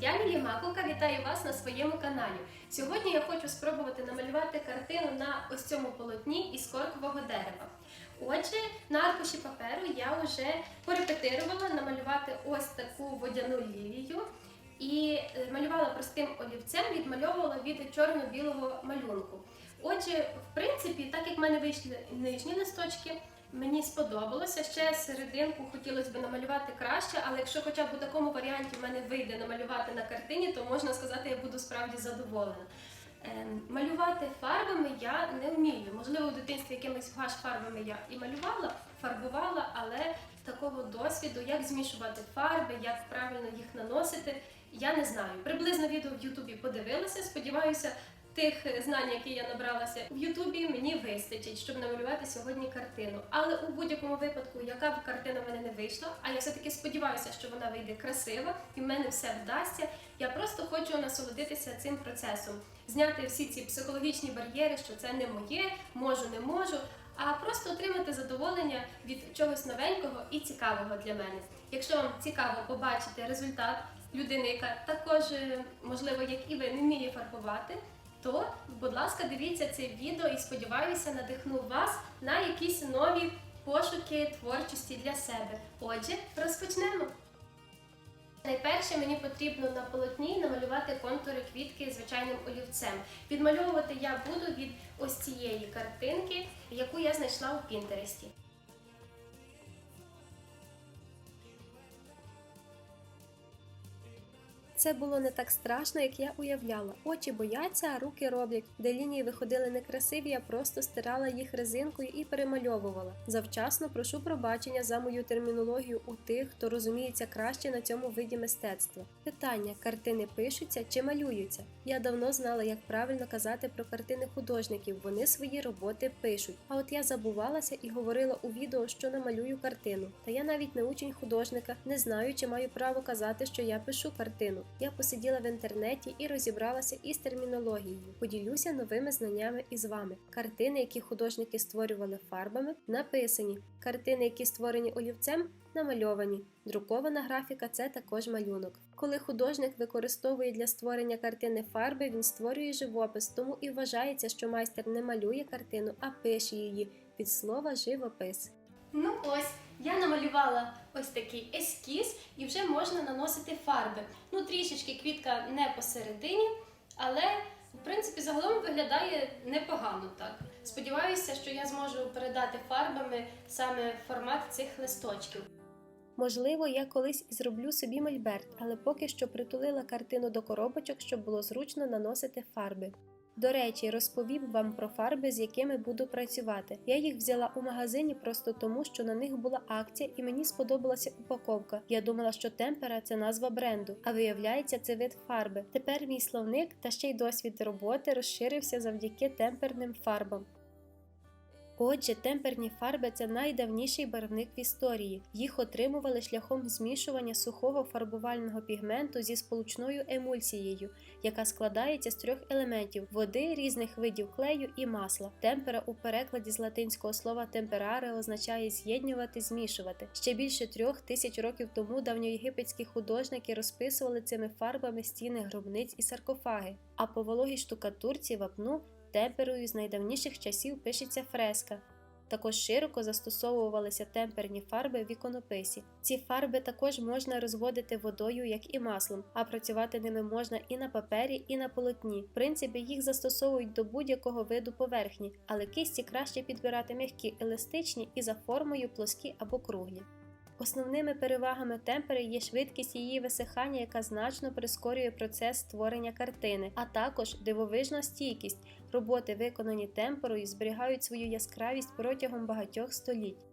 я Лілія Макука, вітаю вас на своєму каналі. Сьогодні я хочу спробувати намалювати картину на ось цьому полотні із коркового дерева. Отже, на аркуші паперу я вже порепетирувала намалювати ось таку водяну лілію і е, малювала простим олівцем, відмальовувала від чорно-білого малюнку. Отже, в принципі, так як в мене вийшли нижні листочки, Мені сподобалося ще серединку хотілося б намалювати краще, але якщо хоча б у такому варіанті в мене вийде намалювати на картині, то можна сказати, я буду справді задоволена. Ем, малювати фарбами я не вмію. Можливо, в дитинстві якимись гаш фарбами я і малювала, фарбувала, але такого досвіду, як змішувати фарби, як правильно їх наносити, я не знаю. Приблизно відео в Ютубі подивилася. Сподіваюся, тих знань, які я набралася в Ютубі, мені вистачить, щоб намалювати сьогодні картину. Але у будь-якому випадку, яка б картина в мене не вийшла, а я все-таки сподіваюся, що вона вийде красива і в мене все вдасться. Я просто хочу насолодитися цим процесом, зняти всі ці психологічні бар'єри, що це не моє, можу, не можу. А просто отримати задоволення від чогось новенького і цікавого для мене. Якщо вам цікаво побачити результат людини, яка також, е, можливо, як і ви, не вміє фарбувати, то, будь ласка, дивіться це відео і сподіваюся, надихну вас на якісь нові пошуки творчості для себе. Отже, розпочнемо. Найперше мені потрібно на полотні намалювати контури квітки звичайним олівцем. Відмальовувати я буду від ось цієї картинки, яку я знайшла у Пінтересті. Це було не так страшно, як я уявляла. Очі бояться, а руки роблять. Де лінії виходили некрасиві, я просто стирала їх резинкою і перемальовувала. Завчасно прошу пробачення за мою термінологію у тих, хто розуміється краще на цьому виді мистецтва. Питання: картини пишуться чи малюються? Я давно знала, як правильно казати про картини художників. Вони свої роботи пишуть. А от я забувалася і говорила у відео, що намалюю картину. Та я навіть не учень художника, не знаю, чи маю право казати, що я пишу картину. Я посиділа в інтернеті і розібралася із термінологією. Поділюся новими знаннями із вами. Картини, які художники створювали фарбами, написані. Картини, які створені олівцем, намальовані. Друкована графіка це також малюнок. Коли художник використовує для створення картини фарби, він створює живопис, тому і вважається, що майстер не малює картину, а пише її від слова живопис. Ну ось, я намалювала ось такий ескіз і вже можна наносити фарби. Ну, трішечки квітка не посередині, але в принципі загалом виглядає непогано так. Сподіваюся, що я зможу передати фарбами саме формат цих листочків. Можливо, я колись і зроблю собі мольберт, але поки що притулила картину до коробочок, щоб було зручно наносити фарби. До речі, розповім вам про фарби, з якими буду працювати. Я їх взяла у магазині просто тому, що на них була акція і мені сподобалася упаковка. Я думала, що темпера це назва бренду, а виявляється, це вид фарби. Тепер мій словник та ще й досвід роботи розширився завдяки темперним фарбам. Отже, темперні фарби це найдавніший барвник в історії. Їх отримували шляхом змішування сухого фарбувального пігменту зі сполучною емульсією, яка складається з трьох елементів води, різних видів клею і масла. Темпера у перекладі з латинського слова темпераре означає з'єднювати, змішувати. Ще більше трьох тисяч років тому давньоєгипетські художники розписували цими фарбами стіни гробниць і саркофаги, а по вологій штукатурці вапну темперою з найдавніших часів пишеться фреска. Також широко застосовувалися темперні фарби в іконописі. Ці фарби також можна розводити водою, як і маслом, а працювати ними можна і на папері, і на полотні. В принципі, їх застосовують до будь-якого виду поверхні, але кисті краще підбирати м'які, еластичні і за формою плоскі або круглі. Основними перевагами темпери є швидкість її висихання, яка значно прискорює процес створення картини, а також дивовижна стійкість. Роботи, виконані темперою, зберігають свою яскравість протягом багатьох століть.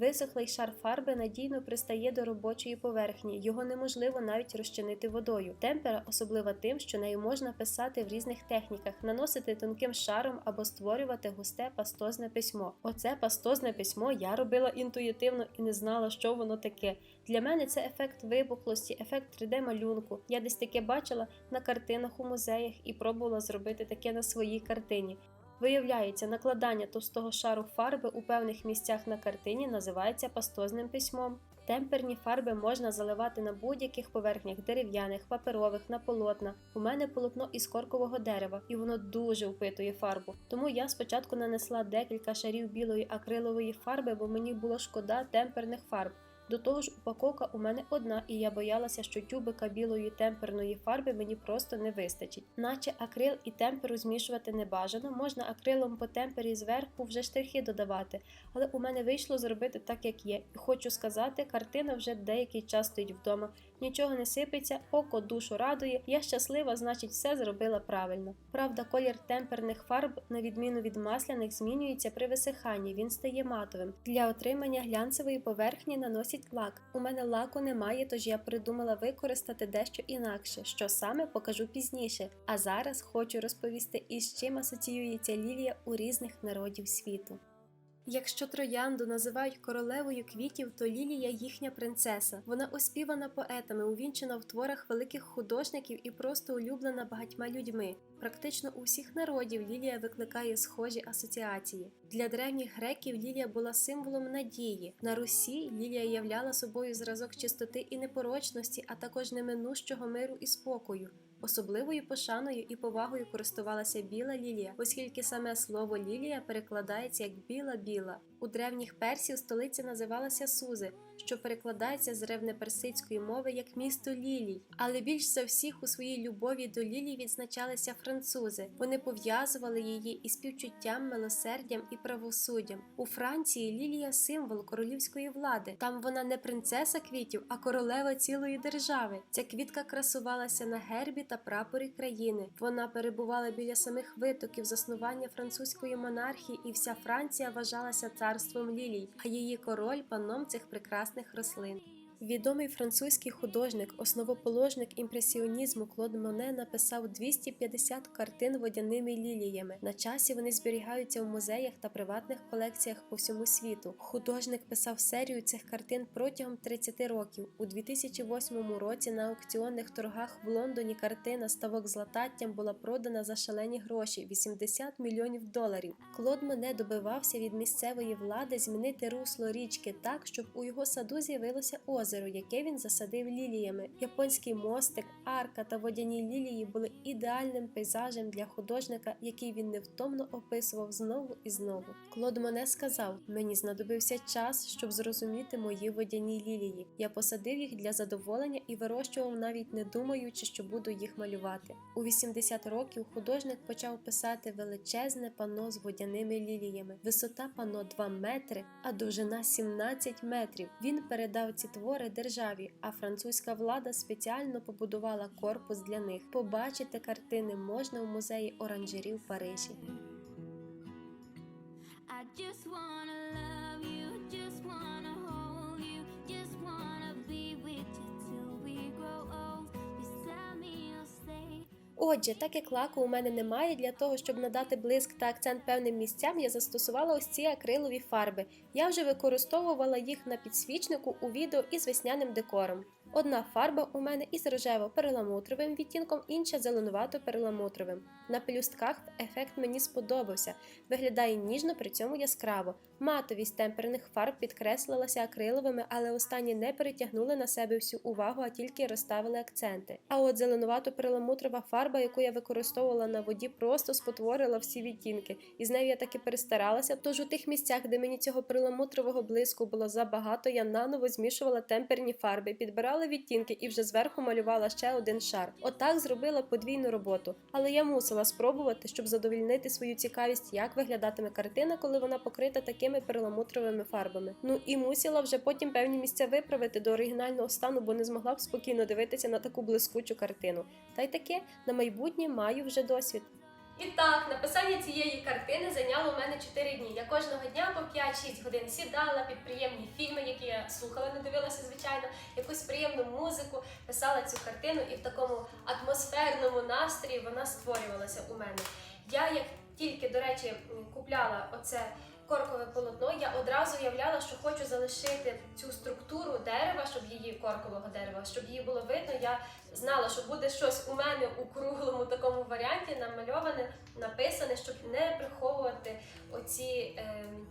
Висохлий шар фарби надійно пристає до робочої поверхні, його неможливо навіть розчинити водою. Темпера особлива тим, що нею можна писати в різних техніках, наносити тонким шаром або створювати густе пастозне письмо. Оце пастозне письмо я робила інтуїтивно і не знала, що воно таке. Для мене це ефект вибухлості, ефект 3D-малюнку. Я десь таке бачила на картинах у музеях і пробувала зробити таке на своїй картині. Виявляється, накладання товстого шару фарби у певних місцях на картині називається пастозним письмом. Темперні фарби можна заливати на будь-яких поверхнях дерев'яних, паперових, на полотна. У мене полотно із коркового дерева, і воно дуже впитує фарбу. Тому я спочатку нанесла декілька шарів білої акрилової фарби, бо мені було шкода темперних фарб. До того ж, упаковка у мене одна, і я боялася, що тюбика білої темперної фарби мені просто не вистачить. Наче акрил і темперу змішувати не бажано, можна акрилом по темпері зверху вже штрихи додавати, але у мене вийшло зробити так, як є. І хочу сказати, картина вже деякий час стоїть вдома. Нічого не сипеться, око душу радує. Я щаслива, значить, все зробила правильно. Правда, колір темперних фарб, на відміну від масляних, змінюється при висиханні. Він стає матовим. Для отримання глянцевої поверхні наносять лак. У мене лаку немає, тож я придумала використати дещо інакше, що саме покажу пізніше. А зараз хочу розповісти, із чим асоціюється лілія у різних народів світу. Якщо троянду називають королевою квітів, то лілія їхня принцеса. Вона оспівана поетами, увінчена в творах великих художників і просто улюблена багатьма людьми. Практично у всіх народів лілія викликає схожі асоціації. Для древніх греків лілія була символом надії. На Русі лілія являла собою зразок чистоти і непорочності, а також неминущого миру і спокою. Особливою пошаною і повагою користувалася біла лілія, оскільки саме слово лілія перекладається як біла-біла. У древніх персів столиця називалася Сузи, що перекладається з древнеперсидської мови як місто лілій. Але більш за всіх у своїй любові до лілій відзначалися французи. Вони пов'язували її із співчуттям, милосердям і правосуддям. У Франції лілія символ королівської влади. Там вона не принцеса квітів, а королева цілої держави. Ця квітка красувалася на гербі та прапорі країни. Вона перебувала біля самих витоків заснування французької монархії, і вся Франція вважалася царством лілій, а її король паном цих прекрасних рослин. Відомий французький художник, основоположник імпресіонізму Клод Моне написав 250 картин водяними ліліями. На часі вони зберігаються в музеях та приватних колекціях по всьому світу. Художник писав серію цих картин протягом 30 років. У 2008 році на аукціонних торгах в Лондоні картина Ставок з лататтям була продана за шалені гроші 80 мільйонів доларів. Клод Моне добивався від місцевої влади змінити русло річки так, щоб у його саду з'явилося озеро, яке він засадив ліліями. Японський мостик, арка та водяні лілії були ідеальним пейзажем для художника, який він невтомно описував знову і знову. Клод Моне сказав: мені знадобився час, щоб зрозуміти мої водяні лілії. Я посадив їх для задоволення і вирощував, навіть не думаючи, що буду їх малювати. У 80 років художник почав писати величезне панно з водяними ліліями. Висота панно 2 метри, а довжина 17 метрів. Він передав ці твори державі, а французька влада спеціально побудувала корпус для них. Побачити картини можна в музеї оранжерів Парижі. I just wanna love Отже, так як лаку у мене немає, для того, щоб надати блиск та акцент певним місцям, я застосувала ось ці акрилові фарби. Я вже використовувала їх на підсвічнику у відео із весняним декором. Одна фарба у мене із рожево-перламутровим відтінком, інша зеленувато-перламутровим. На пелюстках ефект мені сподобався, виглядає ніжно, при цьому яскраво. Матовість темперних фарб підкреслилася акриловими, але останні не перетягнули на себе всю увагу, а тільки розставили акценти. А от зеленувато-перламутрова фарба, яку я використовувала на воді, просто спотворила всі відтінки, і з нею я таки перестаралася. Тож у тих місцях, де мені цього перламутрового блиску було забагато, я наново змішувала темперні фарби, підбирала відтінки і вже зверху малювала ще один шар. Отак зробила подвійну роботу. Але я мусила спробувати, щоб задовільнити свою цікавість, як виглядатиме картина, коли вона покрита такими перламутровими фарбами. Ну і мусила вже потім певні місця виправити до оригінального стану, бо не змогла б спокійно дивитися на таку блискучу картину. Та й таке на майбутнє маю вже досвід. І так, написання цієї картини зайняло у мене 4 дні. Я кожного дня по 5-6 годин сідала під приємні фільми, які я слухала, не дивилася, звичайно, якусь приємну музику, писала цю картину, і в такому атмосферному настрої вона створювалася у мене. Я як тільки, до речі, купляла оце коркове полотно, я одразу уявляла, що хочу залишити цю структуру дерева, щоб її коркового дерева, щоб її було видно. Я знала, що буде щось у мене у круглому такому варіанті намальоване, написане, щоб не приховувати оці. ем,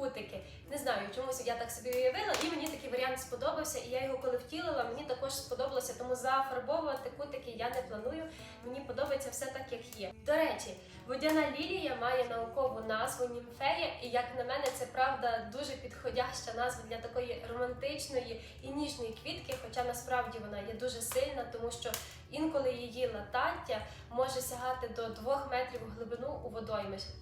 Кутики, не знаю, чомусь я так собі уявила, і мені такий варіант сподобався. І я його коли втілила, мені також сподобалося, тому зафарбовувати кутики я не планую. Мені подобається все так, як є. До речі, водяна лілія має наукову назву німфея, і як на мене, це правда дуже підходяща назва для такої романтичної і ніжної квітки. Хоча насправді вона є дуже сильна, тому що інколи її латаття може сягати до 2 метрів глибину.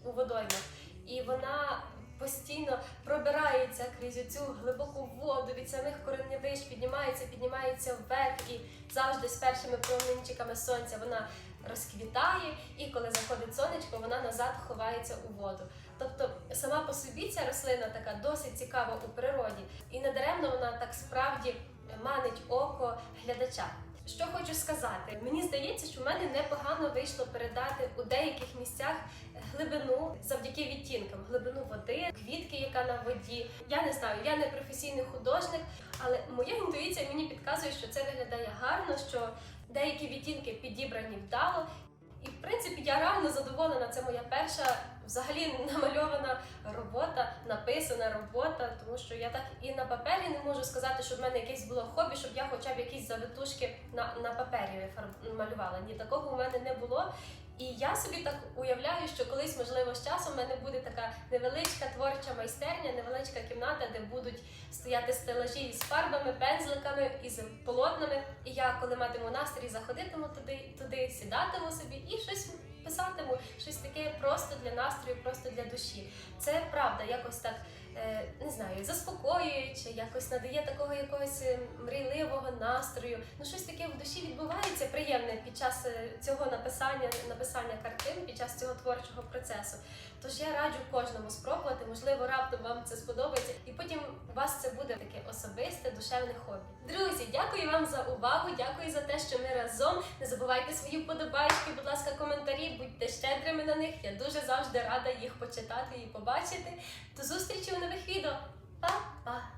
У водоймах. І вона постійно пробирається крізь цю глибоку воду від самих кореневищ, піднімається, піднімається вверх і завжди з першими промінчиками сонця вона розквітає, і коли заходить сонечко, вона назад ховається у воду. Тобто сама по собі ця рослина така досить цікава у природі, і недаремно вона так справді манить око глядача. Що хочу сказати, мені здається, що в мене непогано вийшло передати у деяких місцях глибину завдяки відтінкам, глибину води, квітки, яка на воді. Я не знаю, я не професійний художник, але моя інтуїція мені підказує, що це виглядає гарно, що деякі відтінки підібрані вдало. І в принципі я реально задоволена. Це моя перша взагалі намальована робота, написана робота, тому що я так і на папері не можу сказати, що в мене якесь було хобі, щоб я хоча б якісь завитушки на, на папері малювала. Ні, такого у мене не було. І я собі так уявляю, що колись, можливо, з часом в мене буде така невеличка творча майстерня, невеличка кімната, де будуть стояти стелажі із фарбами, пензликами, із полотнами. І я, коли матиму настрій, заходитиму туди, туди, сідатиму собі і щось писатиму, щось таке просто для настрою, просто для душі. Це правда, якось так. е, Не знаю, заспокоююче, якось надає такого якогось е, мрійливого настрою. Ну щось таке в душі відбувається приємне під час е, цього написання, написання картин, під час цього творчого процесу. Тож я раджу кожному спробувати, можливо, раптом вам це сподобається, і потім у вас це буде таке особисте, душевне хобі. Друзі, дякую вам за увагу, дякую за те, що ми разом. Не забувайте свої вподобайки, будь ласка, коментарі, будьте щедрими на них. Я дуже завжди рада їх почитати і побачити. До зустрічі у нових відео. Па-па!